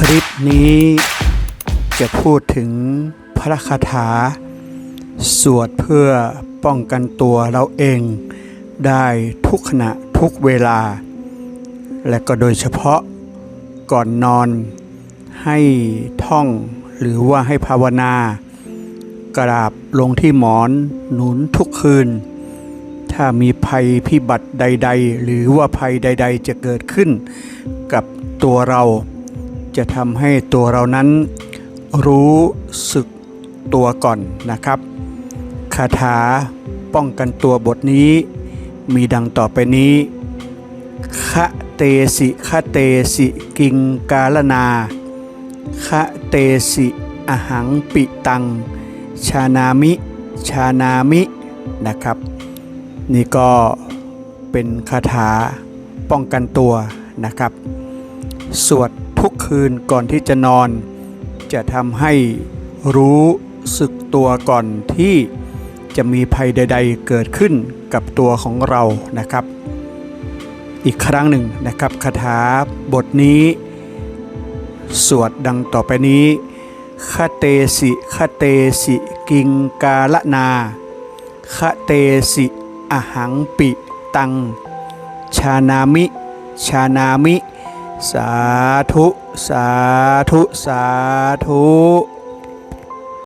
คลิปนี้จะพูดถึงพระคาถา สวดเพื่อป้องกันตัวเราเอง ได้ทุกขณะทุกเวลา และก็โดยเฉพาะก่อนนอนให้ท่องหรือว่าให้ภาวนากราบลงที่หมอนหนุนทุกคืน ถ้ามีภัยพิบัติใด ๆ หรือว่าภัยใด ๆ จะเกิดขึ้นกับตัวเรา จะทำให้ตัวเรานั้นรู้สึกตัวก่อนนะครับคาถาป้องกันตัวบทนี้มีดังต่อไปนี้คะเตสิคะเตสิกิงกาลนาคะเตสิอหังปิตัง ชานามิ ชานามินะครับ นี่ก็เป็นคาถาป้องกันตัวนะครับ สวด ทุกคืนก่อนที่จะนอน จะทำให้รู้สึกตัวก่อนที่จะมีภัยใด ๆ เกิดขึ้นกับตัวของเรานะครับ อีกครั้งหนึ่งนะครับคาถาบทนี้ สวดดังต่อไปนี้คเตสิคเตสิกิงกาละนาคเตสิอหังปิตัง ชานามิ ชานามิ สาธุ สาธุ สาธุ